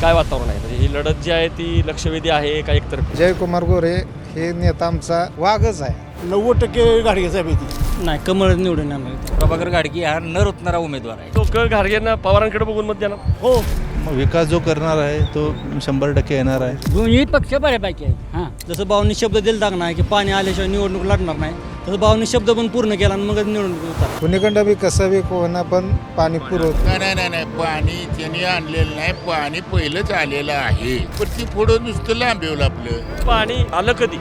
काय वातावरण आहे? म्हणजे ही लढत जी आहे ती लक्षवेधी आहे का एकतर्फी? जयकुमार गोरे हे नेता आमचा वाघच आहे. नव्वद टक्के गाडी साहेब येते नाही कमळ निवडून प्रभाकर गाडगी हा न रुतणारा उमेदवार आहे. लोक घारगेंना पवारांकडे बघून मत देणार हो. मग विकास जो करणार आहे तो शंभर टक्के येणार आहे. दोन्ही पक्ष बऱ्यापैकी आहेत. हां. जसं भाऊनी शब्द दिला नाही की पाणी आल्याशिवाय निवडणूक लढणार नाही तसं भाऊनी शब्द पण पूर्ण केला आणि मगच निवडणूक कुणीकडं बी कसं बी कोणा पण पाणी पुरवत. नाही नाही नाही नाही पाणी त्यांनी आणलेलं नाही पाणी पहिलंच आलेलं आहे. पण ती पुढं नुसतं लांबेवलं आपलं. पाणी आलं कधी?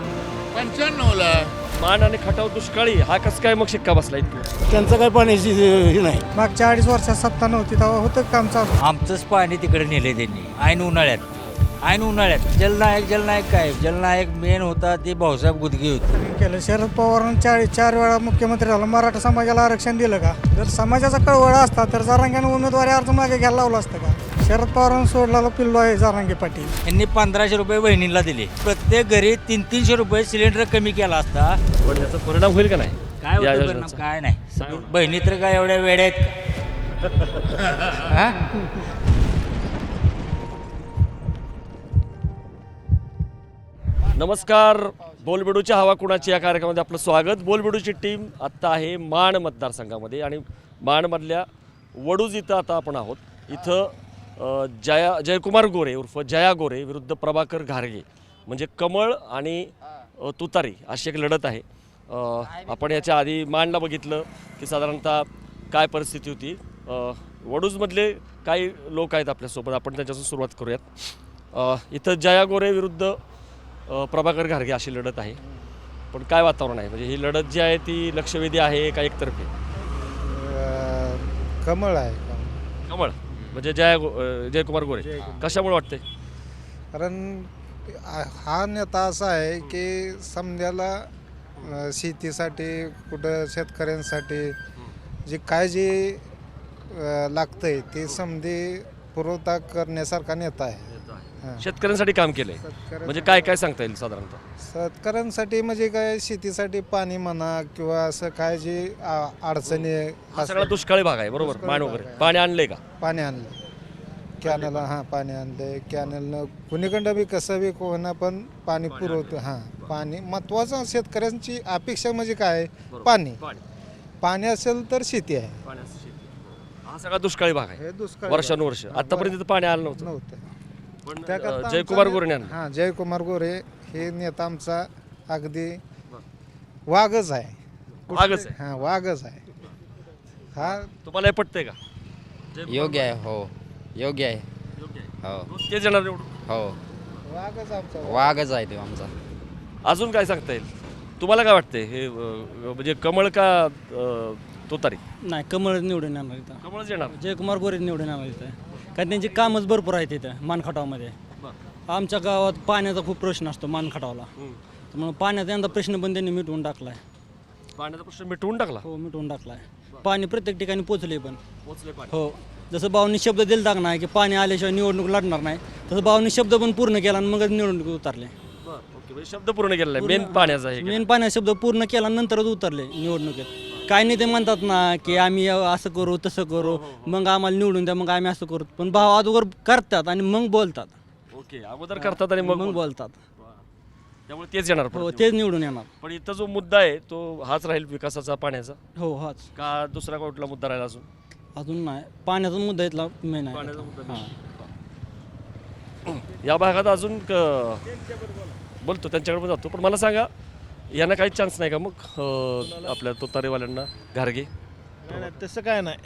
पंच्याण्णवला. मान आणि खटाव दुष्काळी हा कसं काय मग शिक्का बसला इथं? त्यांचं काय पाण्याची हे नाही. मागच्या अडीच वर्षात सत्ता नव्हती तेव्हा होतं काम चालू आमचंच पाणी तिकडे नेले त्यांनी ऐन उन्हाळ्यात. ऐन उन्हाळ्यात. जलनायक जलनायक काय? जलनायक मेन होता ते भाऊसाहेब गुदगे होते. केलं. शरद पवारांनी चाळीस चार वेळा मुख्यमंत्री झाला. मराठा समाजाला आरक्षण दिलं का? जर समाजाचा कळवळा असता तर जारांग्यानं उमेदवारी अर्ज मागे घ्यायला लावला असतं का? शरद पवारांनी सोडलेला पिल्लो आहे जारांगे पाटील. यांनी पंधराशे रुपये बहिणीला दिले. प्रत्येक घरी तीन तीनशे रुपये सिलेंडर कमी केला असता. पण याचा परिणाम होईल का नाही? काय या होतं योजनेचा? परिणाम? काय नाही. बहिणी तर काय एवढ्या वेड्या आहेत का? हा? नमस्कार. बोलबेडूच्या हवा कुणाची? या कार्यक्रमामध्ये आपलं स्वागत. बोलबेडूची टीम आत्ता आहे माण मतदारसंघामध्ये आणि माणमधल्या वडूज इथं आता आपण आहोत. इथं जया जयकुमार गोरे उर्फ जया गोरे विरुद्ध प्रभाकर घारगे. म्हणजे कमळ आणि तुतारी अशी एक लढत आहे. आपण याच्या आधी माणला बघितलं की साधारणतः काय परिस्थिती होती. वडूजमधले काही लोक आहेत आपल्यासोबत आपण त्यांच्यापासून सुरुवात करूयात. इथं जया गोरे विरुद्ध प्रभाकर घारगे अशी लढत आहे. पण काय वातावरण आहे? म्हणजे ही लढत जी आहे ती लक्षवेधी आहे का एकतर्फी? कमळ आहे. कमळ. म्हणजे जया गो अ, जयकुमार गोरे. कशामुळे वाटते कारण हा नेता असा आहे की समजायला अ, शेतीसाठी कुठं शेतकऱ्यांसाठी जे काय जे अ, लागतंय ते समधी पुरवठा करण्यासारखा नेता आहे. शेतकऱ्यांसाठी काम केलंय. म्हणजे काय काय सांगता येईल साधारणतः? शेतकऱ्यांसाठी म्हणजे काय शेतीसाठी पाणी म्हणा किंवा असं काय जे आ- अडचणी हा सगळा असतात, दुष्काळी भाग आहे बरोबर? भाग वगैरे. आहे. पाणी आणलंय का? पाणी आणलं कॅनल हां पाणी आणलंय. कॅनलनं कुणीकडं बी कसं बी कोणा पण पाणी पुरवतो हां. पाणी महत्त्वाचं शेतकऱ्यांची अपेक्षा म्हणजे काय पाणी. पाणी. पाणी असेल तर शेती आहे. पाण्याची शेती. हा सगळा दुष्काळी भाग आहे. हे दुष्काळ वर्षानुवर्ष. आतापर्यंत पाणी आलं नव्हतं. नव्हतं. पण त्याकरता अ, आमचा जयकुमार गोरे आणलं हां जयकुमार गोरे हे नेता आमचा अगदी वाघच आहे. वाघच आहे. हां वाघच आहे. हा. तुम्हाला हे पटतंय का? योग्य आहे हो. योग्य आहे. योग्य आहे. हो. तेच येणार निवडून? हो. वाघच आमचा. वाघच आहे तो आमचा. अजून काय सांगता येईल? तुम्हाला काय वाटतंय? हे अ, म्हणजे कमळ का अ, तुतारी? नाही कमळ निवडून येणार इथं कमळच येणार. जयकुमार गोरे निवडून येणार इथं कारण त्यांची कामच भरपूर आहेत इथं मानखटावमध्ये. आमच्या गावात पाण्याचा खूप प्रश्न असतो मानखटावला. त्यामुळे पाण्याचा यंदा प्रश्न पण त्यांनी मिटवून टाकला आहे पाण्याचा प्रश्न मिटवून टाकला? हो मिटवून टाकला आहे पाणी प्रत्येक ठिकाणी पोचले पण. पोचले पाणी. हो जसं भाऊनी शब्द दिला नाही की पाणी आल्याशिवाय निवडणूक लढणार नाही तसं भाऊनी शब्द पण पूर्ण केला आणि मगच निवडणूक उतरले. म्हणजे शब्द पूर्ण आहे मेन पाण्याचा मेन पाण्याचा शब्द पूर्ण केला नंतरच उतरले निवडणुकीत. काय नाही ते म्हणतात ना की आम्ही असं करू तसं करू. मग आम्हाला निवडून द्या मग आम्ही असं करू. पण भाव अगोदर करतात आणि मग बोलतात. ओके अगोदर करतात आणि मग मग बोल- बोलतात. त्यामुळे तेच येणार हो परत. तेच निवडून. येणार. पण इथं जो मुद्दा आहे तो हाच राहील विकासाचा पाण्याचा? हो हाच. का दुसरा कुठला मुद्दा राहील अजून? अजून नाही. पाण्याचा मुद्दा इथला मेन आहे. पाण्याचा मुद्दा हां. या भागात अजून क- बोलतो त्यांच्याकडे पण जातो. पण मला सांगा यांना काही चान्स नाही का मग? अं, आपल्या तुतारेवाल्यांना घारगे. नाही, नाही, तसं काय नाही.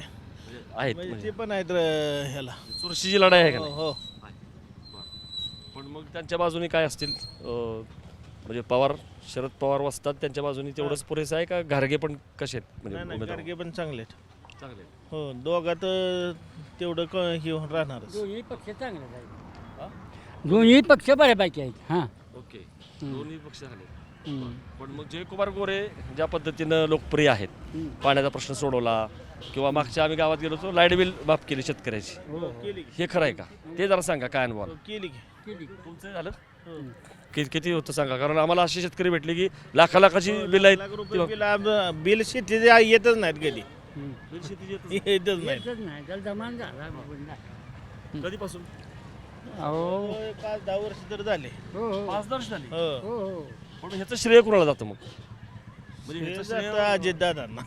आहेत. म्हणजे म्हणजे ते पण आहेत र- ह्याला. चुरशीची लढाई आहे का हो नाही? हो. पण मग त्यांच्या बाजूने काय असतील? अं, म्हणजे पवार शरद पवार वसतात त्यांच्या बाजूने तेवढंच पुरेसं आहे का? घारगे पण कसे आहेत? नाही म्हणजे नाही उमेदवार गाडगे पण चांगले आहेत. चांगले आहेत. हो दोघात अं, तेवढं क हे होऊन राहणारच. दोन्ही पक्ष चांगले आहेत. दोन्ही पक्ष बऱ्यापैकी आहेत हां. ओके. दोन्ही पक्ष झाले पण मग जयकुमार गोरे ज्या पद्धतीनं लोकप्रिय आहेत पाण्याचा प्रश्न सोडवला किंवा मागच्या आम्ही गावात गेलो होतो लाइट बिल माफ केली शेतकऱ्याची. हो केली की. हे खरं आहे का? ते जरा सांगा काय अनुभव? हो, केली की. तुमचं झालं? हो. कि- किती होतं सांगा? कारण आम्हाला असे शेतकरी भेटले की लाखा लाखाची बिल आहेत. लाख रुपये बिल आ- येतच नाहीत कधी. येतच नाहीत. कधीपासून? हो, पाच दहा वर्ष तर झाले. पाच वर्ष झाली. हो. पण ह्याचं श्रेय कोणाला जातं मग? म्हणजे हे ह्याचं श्रेय जातं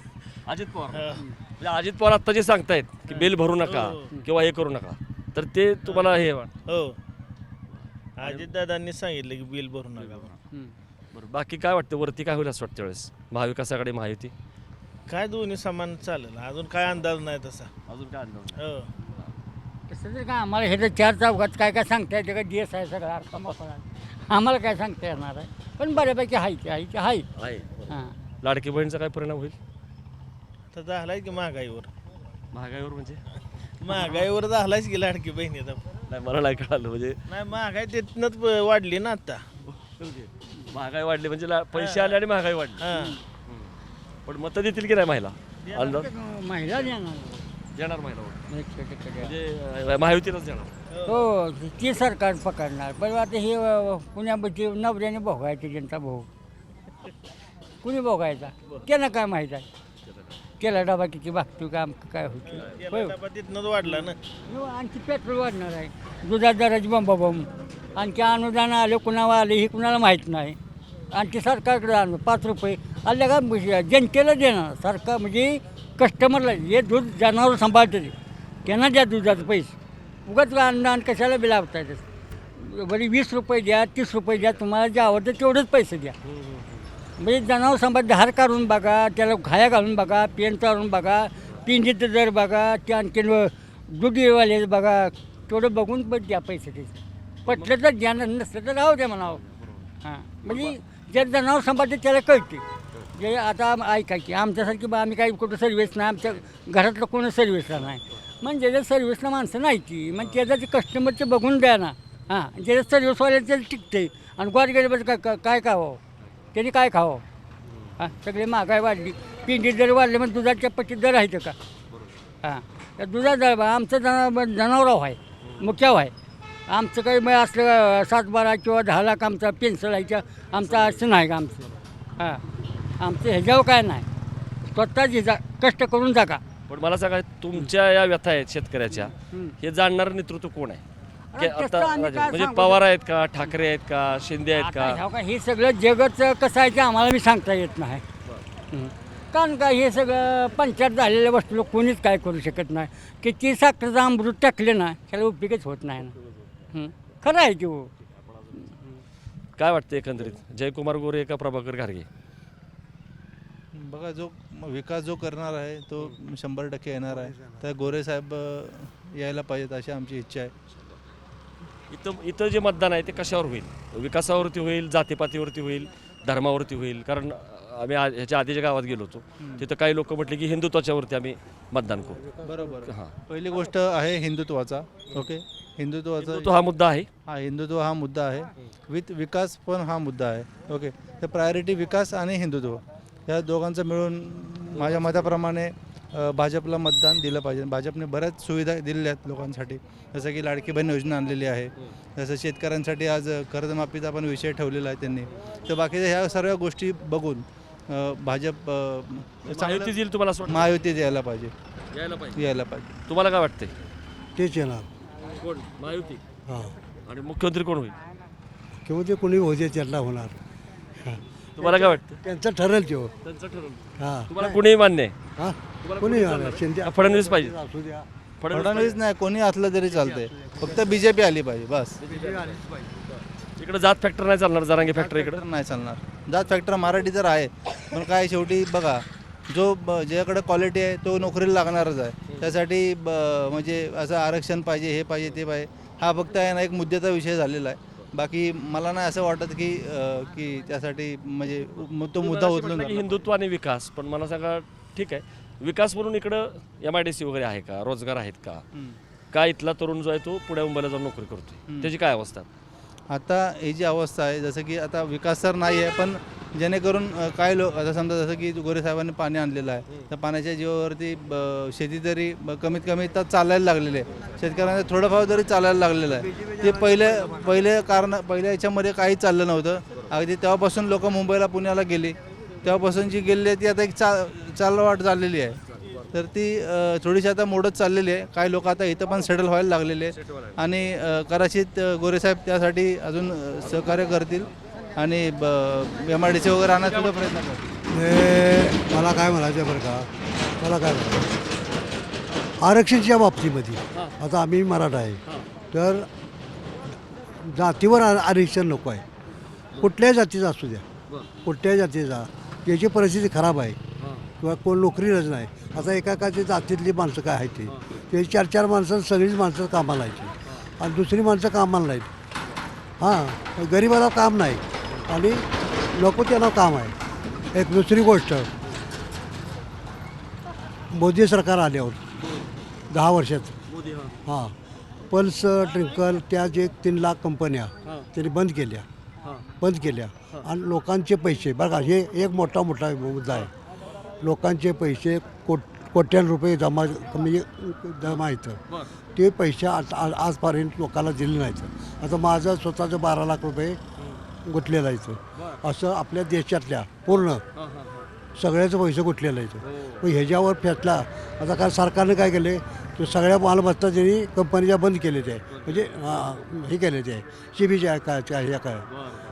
अजित पवार. म्हणजे अजित पवार आता जे सांगतायत की बिल भरू नका हो. किंवा हे करू नका तर ते तुम्हाला हे वाट हो. अजित दादांनी सांगितलं की बिल भरू नका. बरं बाकी काय वाटतं? वरती काय होईल असं वाटतं वेळेस महाविकास आघाडी महायुती? काय दोन्ही समान चालेल. अजून काय अंदाज नाही तसा. अजून काय अंदाज हो. तसं जर काय आम्हाला हे तर चार चौघात काय काय सांगता येते का दिवस आहे सगळा अर्थ मोकळा. आम्हाला काय सांगता येणार आहे? पण बऱ्यापैकी आहे ते आहे ते आहे. आहे. हां. लाडकी बहीणचा काय परिणाम होईल? तर झालाय की महागाईवर. महागाईवर म्हणजे? महागाईवर झालायच की लाडकी बहिणीचा नाही मला नाही कळालं म्हणजे. नाही महागाई तिथनंच वाढली ना आता. महागाई वाढली म्हणजे ला- पैसे आले आणि महागाई वाढली. हा. पण मतं देतील की नाही महिला? अंदाज महिला देणार. देणार महिला. म्हणजे अं, महायुतीलाच देणार. हो ती सरकार पकडणार. पण आता हे पुण्यामध्ये नवऱ्याने भोगायचं जनता भोग कुणी भोगायचा? त्याला काय माहीत आहे? केला डबा किती भागतो काम काय होते होय. तिथनंच वाढला ना. हो, आणखी पेट्रोल वाढणार आहे. दुधात दराची बंबाबंब आणखी अनुदान आलं कुणाला आलं हे कुणाला माहीत नाही. आणखी सरकारकडे आणलं पाच रुपये. आल्या का म्हणजे जनतेला देणार. सरकार म्हणजे कस्टमरला जे दूध जनावर सांभाळतं त्यांना द्या दुधाचे पैसे. उगाच अनुदान कशाला बी लावता येतं बरी वीस रुपये द्या तीस रुपये द्या तुम्हाला जे आवडतं तेवढेच पैसे द्या. म्हणजे जनावर सांभाळ धार काढून बघा त्याला खाया घालून बघा पेन चालून बघा पिंडीचं दर बघा ते आणखीन दुधीवाले बघा तेवढं बघून पण द्या पैसे त्याचे. पटलं तर द्या नसलं तर राहू द्या म्हणावं. हां म्हणजे जे जनावर सांभाळते त्याला कळते जे आता आम- ऐका की आमच्यासारखी बा आम्ही काही कुठं सर्व्हिस नाही आमच्या घरातलं कोणी सर्व्हिसला नाही. म्हणजे मग ज्याच्या सर्व्हिसला माणसं नाही ती मग त्याचं ते कस्टमरचे बघून द्या ना. हां ज्याच्या सर्व्हिसवाल्याचं टिकते आणि गोरगरीबाचं काय काय काय खावं? त्यांनी काय खावं? हां सगळी महागाई वाढली. पिंडी दर वाढले मग दुधाच्या पट्टी दर आहेत का? हां त्या दुधा दर बा आमचं जना जनावराव आहे मुख्याव आहे आमचं काही मग असलं सात बारा किंवा दहा लाख आमचा पेन्सिल आहे आमचं असं नाही का आमचं? हां आमचं ह्याच्यावर काय नाही. स्वतःच हिजा कष्ट करून जागा. पण मला सांगा तुमच्या या व्यथा आहेत शेतकऱ्याच्या हे जाणणारं नेतृत्व कोण आहे? की आता म्हणजे? पवार आहेत का ठाकरे आहेत का शिंदे आहेत आता का का हे सगळं जगच कसं आहे ते आम्हाला मी सांगता येत नाही. हं. कारण का हे सगळं पंचायत झालेल्या वस्तूला कोणीच काय करू शकत नाही. किती साखरेचं अमृत टाकले ना त्याला उपयोगच होत नाही ना. हं. खरं आहे की हो. काय वाटतं एकंदरीत? जयकुमार गोरे का प्रभाकर घारगे? बघा जो विकास जो करणार आहे तो शंभर टक्के येणार आहे. तर गोरे साहेब अ, यायला पाहिजेत अशी आमची इच्छा आहे. इथं इथं जे मतदान आहे ते कशावर होईल? विकासावरती होईल जातीपातीवरती होईल धर्मावरती होईल? कारण आम्ही आ- ह्याच्या आधीच्या गावात गेलो होतो. तिथं काही लोक म्हटले की हिंदुत्वाच्यावरती आम्ही मतदान करू. बरोबर. हां. पहिली गोष्ट आहे हिंदुत्वाचा ओके? हिंदुत्वाचा हिंदुत्व हा मुद्दा आहे. हा हिंदुत्व हा मुद्दा आहे. विथ विकास पण हा मुद्दा आहे ओके? तर प्रायोरिटी विकास आणि हिंदुत्व. या दोघांचं मिळून माझ्या मताप्रमाणे भाजपला मतदान दिलं पाहिजे. भाजपने बऱ्याच सुविधा दिलेल्या आहेत लोकांसाठी. जसं की लाडकी बहीण योजना आणलेली आहे. जसं शेतकऱ्यांसाठी आज कर्जमाफीचा पण विषय ठेवलेला आहे त्यांनी. तर बाकीच्या ह्या सर्व गोष्टी बघून भाजप महायुती चांगलं- येईल तुम्हाला असं वाटतं? महायुतीत यायला पाहिजे. यायला पाहिजे. यायला पाहिजे. तुम्हाला काय वाटतंय? तेच येणार. कोण? महायुती? हां. आणि मुख्यमंत्री कोण होईल? ते कोणी होते त्यांना होणार. तुम्हाला काय वाटतं? त्यांचं ठरेल तो त्यांचं ठरवलं हां. तुम्हाला कोणीही मान्य आहे? हां? कोणी येणार शिंदे का फडणवीस पाहिजे. असू द्या फडणवीस नाही कोणी असलं तरी चालतंय. फक्त बीजेपी आली पाहिजे बस. इकडे जात फॅक्टर नाही चालणार जरांगे फॅक्टर इकडे. फॅक्टर नाही चालणार. जात फॅक्टर मराठी तर आहे. पण काय शेवटी बघा जो ब- ज्याकडे क्वालिटी आहे तो नोकरीला लागणारच आहे. त्यासाठी ब- म्हणजे असं आरक्षण पाहिजे हे पाहिजे ते पाहिजे. हा फक्त आहे ना एक मुद्द्याचा विषय झालेला आहे. बाकी मला नाही असं वाटत की अं, की त्यासाठी म्हणजे मग तो मुद्दा उचलून धरला. हिंदुत्व आणि विकास पण मला सांगा ठीक आहे. विकास म्हणून इकडं एम आय डी सी वगैरे आहे का? रोजगार आहेत का? हम्म. का इथला तरुण जो आहे तो पुण्या मुंबईला जाऊन नोकरी करतोय? त्याची काय अवस्था? आता ही जी अवस्था आहे जसं की आता विकास तर नाही आहे पण जेणेकरून काय लोक आता समजा जसं की गोरे साहेबांनी पाणी आणलेलं आहे तर पाण्याच्या जीवावरती ब- शेती तरी ब- कमीत कमी तर चालायला लागलेली आहे. शेतकऱ्यांना थोडंफार तरी चालायला लागलेलं आहे ते पहिले पहिले कारण पहिल्या याच्यामध्ये काही चाललं नव्हतं. अगदी तेव्हापासून लोक मुंबईला पुण्याला गेली. तेव्हापासून जी गेलेली आहे ती आता एक चा चालवाट चाललेली आहे. तर ती थोडीशी आता मोडत चाललेली आहे. काही लोक आता इथं पण सेटल व्हायला लागलेले आहेत. आणि कदाचित गोरेसाहेब त्यासाठी अजून सहकार्य करतील. आणि एम आय डी सी वगैरे आणण्याचा सुद्धा प्रयत्न करतील हे मला काय म्हणायचं बरं का? मला काय म्हणायचं? आरक्षणच्या बाबतीमध्ये. आता आम्ही मराठा आहे. तर जातीवर आरक्षण नको आहे. कुठल्याही जातीचा असू द्या. कुठल्याही जातीचा ज्याची परिस्थिती खराब आहे किंवा कोण नोकरीलाच नाही. आता एकाकाची जातीतली माणसं काय आहेत ती? ते चार चार माणसं सगळीच माणसं कामाला यायची आणि दुसरी माणसं कामाला नाहीत. हां. गरिबाला काम नाही. आणि नको त्यांना काम आहे. एक दुसरी गोष्ट मोदी सरकार आल्यावर दहा वर्षात. हां. पल्स ट्रिंकल त्या जे तीन लाख कंपन्या त्यांनी बंद केल्या. बंद केल्या. आणि लोकांचे पैसे बघा हे एक मोठा मोठा मुद्दा आहे. लोकांचे पैसे कोट कोट्यान रुपये जमा म्हणजे जमा येतं ते पैसे आज आज- आजपर्यंत लोकांना दिले नाहीत. आता माझं स्वतःचं बारा लाख रुपये गुंतलेलं आहे असं आपल्या देशातल्या पूर्ण सगळ्याचं पैसे गुंतलेलं आहे मग ह्याच्यावर फॅसला आता काय सरकारनं काय केले तर सगळ्या मालमत्ता त्यांनी कंपनीच्या बंद केलेल्या आहे म्हणजे हे केलेले आहे सी बीच्या काय त्या ह्या काय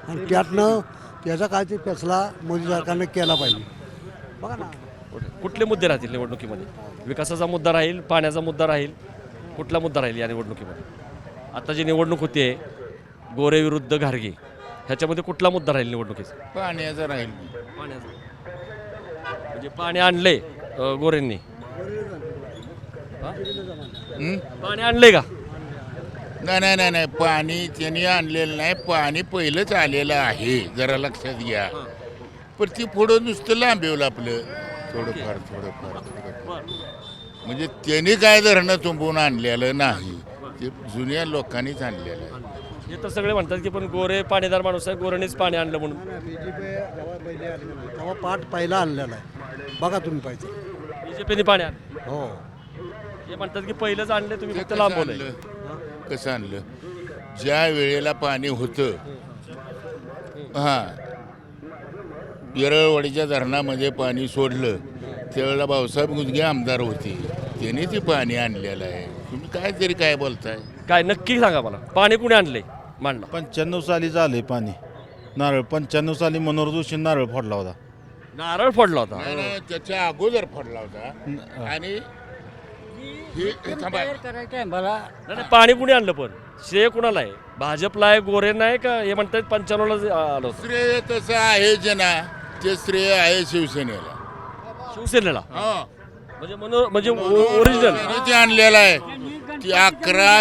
आणि त्यातनं त्याचा काय ते फैसला मोदी सरकारनं केला पाहिजे. बघा ना. कुठले मुद्दे राहतील निवडणुकीमध्ये? विकासाचा मुद्दा राहील पाण्याचा मुद्दा राहील कुठला मुद्दा राहील या निवडणुकीमध्ये? आता जी निवडणूक होती गोरे विरुद्ध घारगे. ह्याच्यामध्ये कुठला मुद्दा राहील निवडणुकीचा? पाण्याचं राहील. पाण्याचा. म्हणजे पाणी आणले गोरेंनी. हं? पाणी आणले का? नाही नाही नाही नाही. पाणी त्यांनी आणलेलं नाही. पाणी पहिलंच आलेलं आहे. जरा लक्षात घ्या. पण ती पुढं नुसतं लांबेवलं आपलं थोडंफार थोडंफार थोडंफार. म्हणजे त्यांनी काय धरणं तुंबवून आणलेलं नाही. ते जुन्या लोकांनीच आणलेलं आहे. हे तर सगळे म्हणतात की पण गोरे पाणीदार माणूस आहे गोरेनीच पाणी आणलं म्हणून. तेव्हा पाठ पहिला आणलेला आहे. बघा तुम्ही पाहिजे. बीजेपीने पाणी आणलं. हो. हे म्हणतात की पहिलंच आणले तुम्ही फक्त कसं लांबवलंय आणलं? कसं आणलं? ज्या वेळेला पाणी होतं हां येरळवाडीच्या धरणामध्ये पाणी सोडलं त्यावेळेला भाऊसाहेब गुजगे आमदार होते. त्याने ते पाणी आणलेलं आहे. तुम्ही काय तरी काय बोलताय? काय नक्की सांगा मला. पाणी कुणी आणले मांडला पंच्याण्णव साली झाले पाणी. नारळ पंच्याण्णव साली मनोहर जोशी नारळ फोडला होता. नारळ फोडला होता? नाही, नाही, त्याच्या अगोदर पडला होता. आणि हे हे थांबा. नाही नाही, पाणी कुणी आणलं पण? श्रेय कुणाला आहे? भाजपला आहे गोरे नाही का? हे म्हणतात पंच्याण्णवला आलं होतं. श्रेय तसं आहे जे ना ते श्रेय आहे शिवसेनेला. शिवसेनेला? हा. म्हणजे मनो म्हणजे ओरिजिनल आणलेलं आहे ती अकरा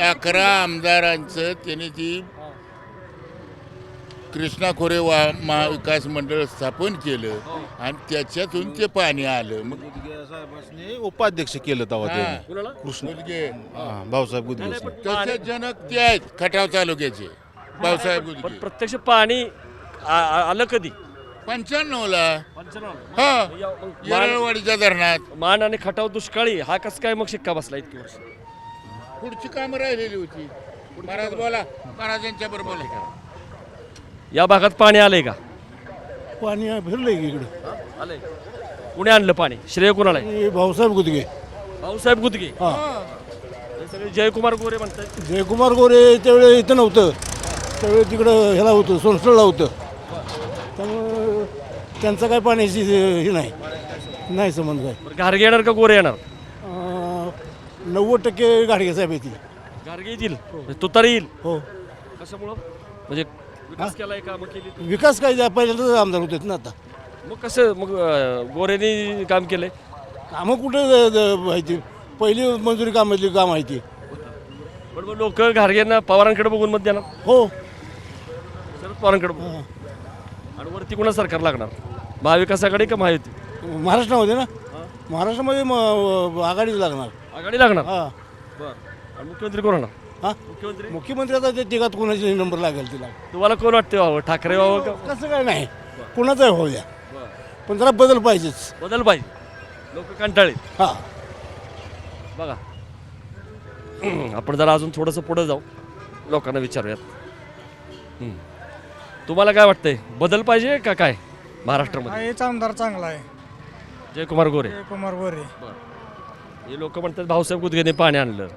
अकरा आमदारांचं त्याने ती कृष्णा खोरे वा महाविकास मंडळ स्थापन केलं आणि त्याच्यातून ते पाणी आलं. मग साहेबांनी उपाध्यक्ष केलं तेव्हा हा, हा, भाऊसाहेब गुदगे. त्याचे जनक ते आहेत खटाव तालुक्याचे. भाऊसाहेब पण गुदगे. प्रत्यक्ष पाणी आ- आ- आलं कधी? पंच्याण्णव हा. मग मान- येरळवाडीच्या धरणात. मान आणि खटाव दुष्काळी हा कसं काय मग शिक्का बसला इतकी वर्ष? पुढची कामं राहिलेली होती. महाराज बोला. महाराजांच्या बरोबर बोला. या भागात पाणी आलंय का? पाणी फिरलंय की इकडं. आलंय. कुणी आणलं पाणी? श्रेय कुणाला आहे? हे भाऊसाहेब गुदगे. भाऊसाहेब गुदगे. हा. हे. सगळे जयकुमार गोरे म्हणतात जयकुमार गोरे त्यावेळेस इथं नव्हतं. त्यावेळेस तिकडं ह्याला होतं सोनसळला होतं. त्यामुळं त्यांचं काय पाण्याची हे नाही. नाही संबंध काय. घारगे येणार का गोरे येणार? नव्वद टक्के गाडगे साहेब येतील. घारगे येतील? म्हणजे तुतारी येईल? हो. कशामुळं? म्हणजे विकास केलाय कामं केली विकास काय? जा- पहिल्यांदाच आमदार होते ना आता. मग कसं? मग अं, गोरेनी काम केलंय? कामं कुठं ज- ज- माहिती पहिली मंजुरी कामातली काम आहे ती पण मग लोक घारगेंना पवारांकडे बघून मत देणार? हो. शरद पवारांकडे बघून. आणि वरती कुणा सरकार लागणार? महाविकासाकडे का महायुती? महाराष्ट्रामध्ये ना? महाराष्ट्रामध्ये म- आघाडीच लागणार. आघाडी लागणार? हा. बरं. आणि मुख्यमंत्री कोण होणार? हा? मुख्यमंत्री? मुख्यमंत्री आता ते तिघात कोणाचे नंबर लागेल तिला. तुम्हाला कोण वाटते व्हावं ठाकरे व्हावं का? कसं काय नाही. कुणाचा होऊ द्या पण जरा बदल पाहिजेच. बदल पाहिजे. लोक कंटाळीत. हा. बघा. आपण जरा अजून थोडंसं पुढं जाऊ. लोकांना विचारूयात. हम्म. तुम्हाला काय वाटतंय? बदल पाहिजे का काय? महाराष्ट्रामध्ये? हेच आमदार चांगला आहे. जयकुमार गोरे. कुमार गोरे. हे लोक म्हणतात भाऊसाहेब गुदगेने पाणी आणलं.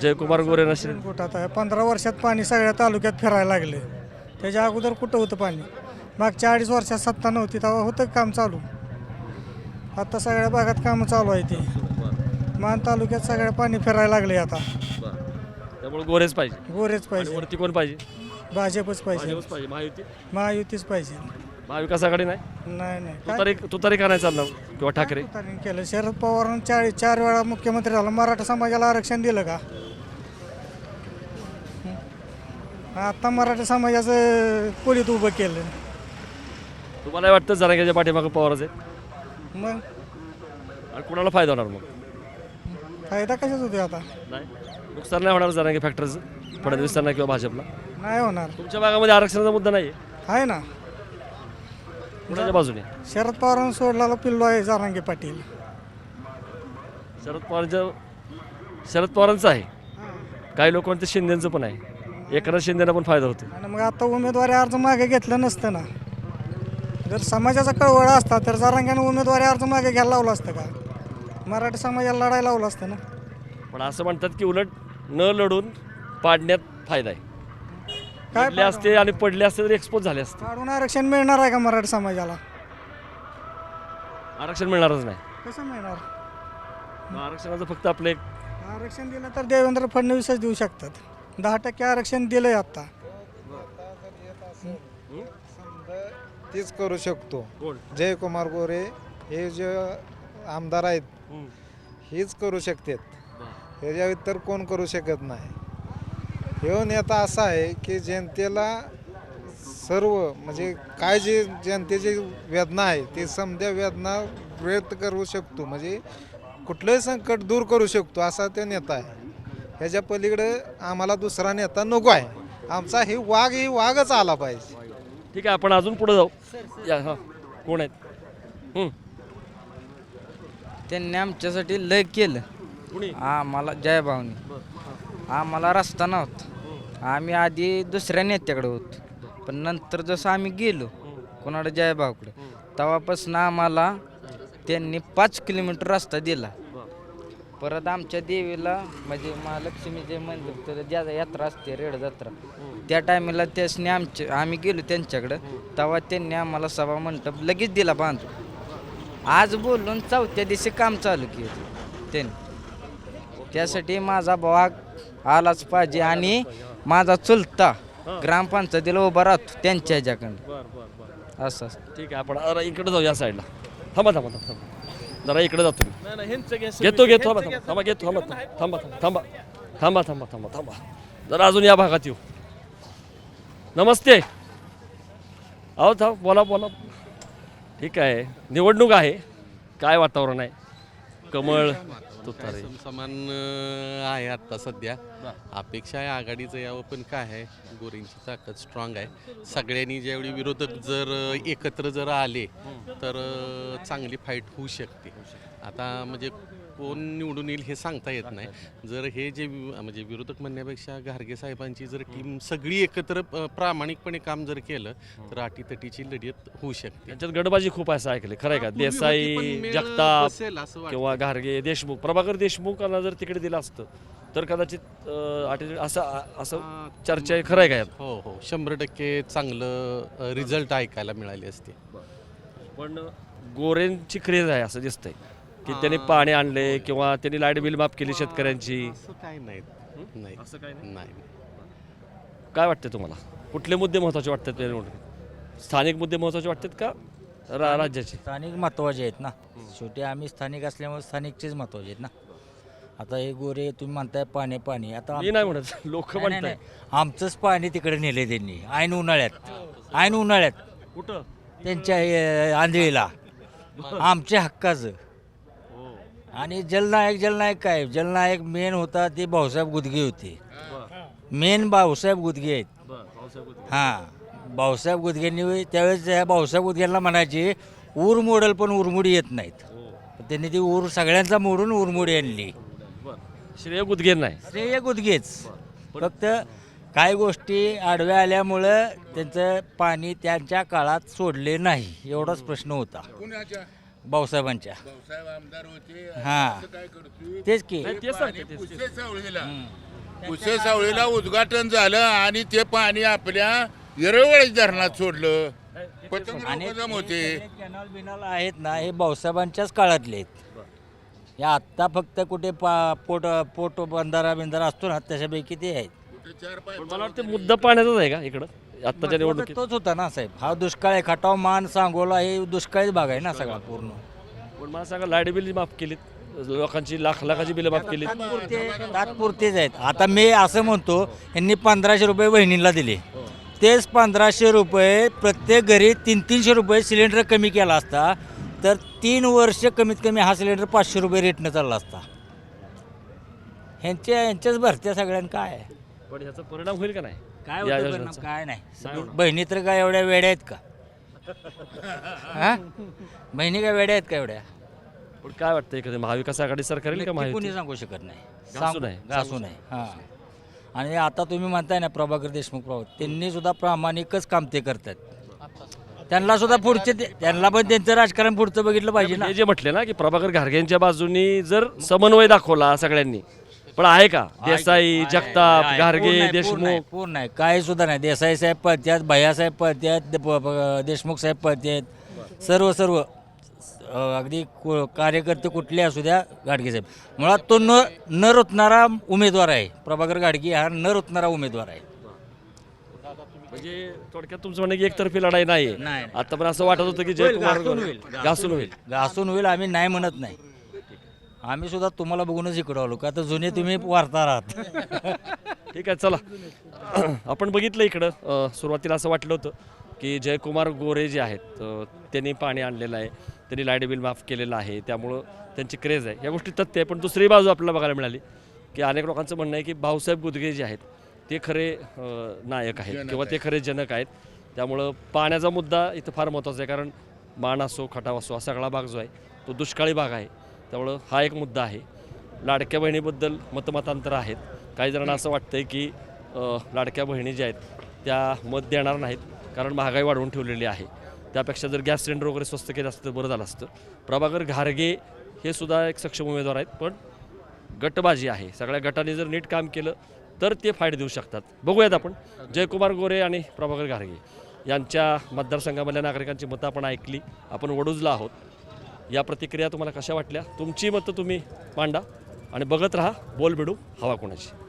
जयकुमार गोरे नसेल कुठं आहे पंधरा वर्षात पाणी सगळ्या तालुक्यात फिरायला लागले. त्याच्या अगोदर कुठं होतं पाणी? मागच्या अडीच वर्षात सत्ता नव्हती तेव्हा होतं काम चालू? आता सगळ्या भागात कामं चालू आहे ते. मान तालुक्यात सगळ्या पाणी फिरायला लागले आता. त्यामुळे गोरेच पाहिजे. गोरेच आणि पाहिजे. वरती कोण पाहिजे? भाजपच पाहिजे. भाजपच पाहिजे. महायुती? महायुतीच पाहिजे. महाविकास आघाडी नाही? नाही नाही. तू तरी तू तरी का नाही चालणार? किंवा ठाकरे? तुतारीने केलं. शरद पवारांनी चार चार वेळा मुख्यमंत्री झाला मराठा समाजाला आरक्षण दिलं का? हं? आता मराठा समाजाचं पोलीत उभं केलं. तुम्हाला वाटतं जरांग्याच्या पाठीमागं पवारच आहे मग? आणि कुणाला फायदा होणार मग? फायदा कशाच होतो आता? नाही. नुकसान नाही होणार जरांगे फॅक्टरीचं फडणवीसांना किंवा भाजपला? नाही होणार. तुमच्या भागामध्ये आरक्षणाचा मुद्दा नाही आहे आहे ना. कुणाच्या बाजूने? शरद पवारांनी सोडलेला पिल्लो आहे जारांगे पाटील. शरद पवारांच्या शरद पवारांचं आहे. काही लोक म्हणते शिंदेचं पण आहे. एकनाथ शिंदेना पण फायदा होतो आणि मग आता उमेदवारी अर्ज मागे घेतलं नसतं ना. जर समाजाचा कळवळ असता तर जारांग्यानं उमेदवारी अर्ज मागे घ्यायला लावलं असतं का? मराठी समाजाला लढायला लावलं असतं ना. पण असं म्हणतात की उलट न लढून पाडण्यात फायदा आहे. पडले असते आणि पडले असते तर एक्सपोज झाले असते. काढून आरक्षण मिळणार आहे का मराठी समाजाला? आरक्षण मिळणारच नाही. कसं मिळणार? मग आरक्षणाचं फक्त आपलं एक आरक्षण दिलं तर देवेंद्र फडणवीसच देऊ शकतात. दहा टक्के आरक्षण दिलंय आता. तीच करू शकतो. कोण? जयकुमार गोरे हे जे आमदार आहेत हेच करू शकतात. ह्याच्या इतर कोण करू शकत नाही. हे नेता असा आहे की जनतेला सर्व म्हणजे काय जे जनतेची वेदना आहे ते समध्या वेदना व्यक्त करू शकतो. म्हणजे कुठलंही संकट दूर करू शकतो असा तो नेता आहे. ह्याच्या पलीकडे आम्हाला दुसरा नेता नको आहे. आमचा ही वाघ ही वाघच आला पाहिजे. ठीक आहे आपण अजून पुढे जाऊ. या हां. कोण आहेत? हं, त्यांनी आमच्यासाठी लय केलं. कुणी? आम्हाला जयभावनी आम्हाला रस्ता नव्हता. आम्ही आधी दुसऱ्या नेत्याकडे होतो. पण नंतर जसं आम्ही गेलो कोणाकडे जयभावकडे तेव्हापासून आम्हाला त्यांनी पाच किलोमीटर रस्ता दिला. परत आमच्या देवीला म्हणजे महालक्ष्मीचे मंदिर तर ज्या यात्रा असते रेड जत्रा त्या टायमाला त्यासनी आमच्या आम्ही गेलो त्यांच्याकडं तेव्हा त्यांनी आम्हाला सभा मंडप लगेच दिला बांधून. आज बोलून चौथ्या दिवशी काम चालू केलं त्यांनी. त्यासाठी माझा भाग आलाच पाहिजे आणि माझा चुलता ग्रामपंचायतीला उभा राहतो त्यांच्या ह्याच्याकडं बरं बरं बरं. असं असं. ठीक आहे आपण अरे इकडे जाऊ या साईडला थांबा थांबा थांबा थांबा. जरा इकडे जातो मी घेतो घेतो थांबा थांबा थांबा घेतो थांबा थांबा थांबा थांबा थांबा थांबा थांबा. जरा अजून या भागात येऊ. नमस्ते. अहो थांब बोला बोला. ठीक आहे. निवडणूक आहे. काय वातावरण आहे? कमळ तुतारे समान आहे. आता सध्या. अपेक्षा आहे आघाडीचं यावं पण काय आहे गोरेंची ताकद स्ट्रॉंग आहे. सगळ्यांनी ज्यावेळी विरोधक जर एकत्र जर आले तर चांगली फाईट होऊ शकते. आता म्हणजे कोण निवडून येईल हे सांगता येत नाही. जर हे जे म्हणजे विरोधक म्हणण्यापेक्षा घारगे साहेबांची जर टीम सगळी एकत्र प्रामाणिकपणे काम जर केलं तर अटीतटीची लढत होऊ शकते. यांच्यात गडबाजी खूप असं ऐकलं खरं आहे का? देसाई जगताप. किंवा घारगे देशमुख प्रभाकर देशमुखांना जर तिकडे दिलं असतं तर कदाचित असं असं चर्चा आहे. खरं आहे का हो हो. शंभर टक्के चांगलं रिझल्ट ऐकायला मिळाले असते. पण गोरेंची क्रेज आहे असं दिसतंय. की त्यांनी पाणी आणले किंवा त्यांनी लाइट बिल माफ केली शेतकऱ्यांची. असं काय नाही. नाही. असं काय नाही? काय वाटतं तुम्हाला? कुठले मुद्दे महत्त्वाचे वाटतात या निवडणुकीत? स्थानिक मुद्दे महत्त्वाचे वाटतात का रा राज्याचे? स्थानिक महत्त्वाचे आहेत ना. शेवटी आम्ही स्थानिक असल्यामुळे स्थानिकचेच महत्त्वाचे आहेत ना. आता हे गोरे तुम्ही म्हणताय पाणी पाणी. आता मी नाही म्हणत. लोक नाही, नाही, म्हणताय. नाही. आमचंच पाणी तिकडे नेले त्यांनी. ऐन उन्हाळ्यात. ऐन उन्हाळ्यात. कुठं? त्यांच्या हे, आंधळीला. आमच्या हक्काचं. आणि जलनायक जलनायक काय? जलनायक मेन होता ते भाऊसाहेब गुदगे होते. मेन भाऊसाहेब गुदगे आहेत. हां भाऊसाहेब गुदगेंनी त्यावेळेस त्या भाऊसाहेब गुदगेंना म्हणायचे ऊर मोडल पण उरमुडी येत नाहीत. पण त्यांनी ती ऊर सगळ्यांचा मोडून उरमुडी आणली. श्रेय गुदगेर नाही. श्रेय गुदगेच. फक्त काही गोष्टी आडव्या आल्यामुळं त्यांचं पाणी त्यांच्या काळात सोडले नाही एवढाच प्रश्न होता. भाऊसाहेबांच्या. भाऊसाहेब आमदार होते. हा. असं काय करतोय? तेच की. नाही, तेच सांगते, तेच, तेच. पुसे सावळीला. पुसे सावळीला उद्घाटन झालं आणि ते पाणी आपल्या येरवळी धरणात सोडलं. पतंग आणि जम होते. कॅनॉल बिनॉल आहेत ना हे भाऊसाहेबांच्याच काळातले आहेत. हे आत्ता फक्त कुठे पा पोट पोट बंधारा बिंधारा असतो ना त्याच्यापैकी ते आहेत. चार पाय पण मला वाटतं मुद्दा पाण्याचाच आहे का इकडं? आत्ताच्या निवडणुकीत? तोच होता ना साहेब. हा दुष्काळ आहे खटाव मान सांगोला हे दुष्काळीच भाग आहे ना सगळा पूर्ण. पण मला सांगा लाइट बिल माफ केलीत? लोकांची लाख लाखाची बिलं माफ केलीत? तात्पुरते तात्पुरतेच आहेत. आता मी असं म्हणतो यांनी पंधराशे रुपये बहिणीला दिले. तेच पंधराशे रुपये प्रत्येक घरी तीन तीनशे रुपये सिलेंडर कमी केला असता तर तीन वर्ष कमीत कमी हा सिलेंडर पाचशे रुपये रेटनं चालला असता. ह्यांच्या यांच्याच भरत्या सगळ्यांना काय? आहे? पण ह्याचा परिणाम होईल का नाही? काय या होतं परिणाम? योजनेचा? काय नाही. बहिणी तर काय एवढ्या वेड्या आहेत का? हा? बहिणी काय वेड्या आहेत का एवढ्या? पण काय वाटतं एखादी महाविकास आघाडी सरकार येईल का नक्की कोणी सांगू शकत नाही. सांगू- हां. आणि आता तुम्ही म्हणताय ना प्रभाकर देशमुख प्रभाकर त्यांनी सुद्धा प्रामाणिकच काम ते करतात. त्यांना सुद्धा पुढचे ते- त्यांना पण त्यांचं राजकारण पुढचं बघितलं पाहिजे ना. हे जे म्हटले ना की प्रभाकर घारगेंच्या बाजूनी जर समन्वय दाखवला सगळ्यांनी पण आहे का? देसाई जगताप आहे. पूर्ण घारगे आहे, पूर्ण आहे, देशमुख पूर्ण आहे. काही सुद्धा नाही. देसाई साहेब पळत्यात भैयासाहेब पळत्यात दे- प- प- देशमुख साहेब पळत्यात. सर्व सर्व. अ, अगदी को- कार्यकर्ते कुठले असू द्या गाडगे साहेब. मुळात तो न न रुतणारा उमेदवार आहे. प्रभाकर गाडगे हा न रुतणारा उमेदवार आहे. म्हणजे थोडक्यात तुमचं म्हणणं की एकतर्फी लढाई नाही. नाही. आता पण असं वाटत होतं की जयकुमार घासून होईल. घासून होईल. घासून होईल आम्ही नाही म्हणत नाही. आम्ही सुद्धा तुम्हाला बघूनच इकडं आलो का तर जुने तुम्ही वार्ताहर आहात. ठीक आहे चला. आपण बघितलं इकडं अ, सुरुवातीला असं वाटलं होतं की जयकुमार गोरे जे आहेत अ, त्यांनी पाणी आणलेलं आहे त्यांनी लाइट बिल माफ केलेलं आहे त्यामुळं त्यांची क्रेज आहे. या गोष्टी तथ्य आहे पण दुसरी बाजू आपल्याला बघायला मिळाली की अनेक लोकांचं म्हणणं आहे की भाऊसाहेब गुदगे जे आहेत ते खरे अ, नायक आहेत किंवा ते खरे जनक आहेत. त्यामुळं पाण्याचा मुद्दा इथं फार महत्त्वाचा आहे कारण मान असो खटाव असो हा सगळा भाग जो आहे तो दुष्काळी भाग आहे. त्यामुळं हा एक मुद्दा आहे. लाडक्या बहिणीबद्दल मतमतांतर आहेत. काही जणांना असं वाटतंय की लाडक्या बहिणी ज्या आहेत त्या मत देणार नाहीत कारण महागाई वाढवून ठेवलेली आहे. त्यापेक्षा जर गॅस सिलेंडर वगैरे स्वस्त केलं असतं तर बरं झालं असतं. प्रभाकर घारगे हे सुद्धा एक सक्षम उमेदवार आहेत पण गटबाजी आहे. सगळ्या गटाने जर नीट काम केलं तर ते फायदे देऊ शकतात. बघूयात आपण. जयकुमार गोरे आणि प्रभाकर घारगे यांच्या मतदारसंघामधल्या नागरिकांची मतं आपण ऐकली. आपण वडूजला आहोत. या प्रतिक्रिया तुम्हाला कशा वाटल्या? तुमची मतं तुम्ही मांडा आणि बघत राहा बोल भिडू हवा कोणाची.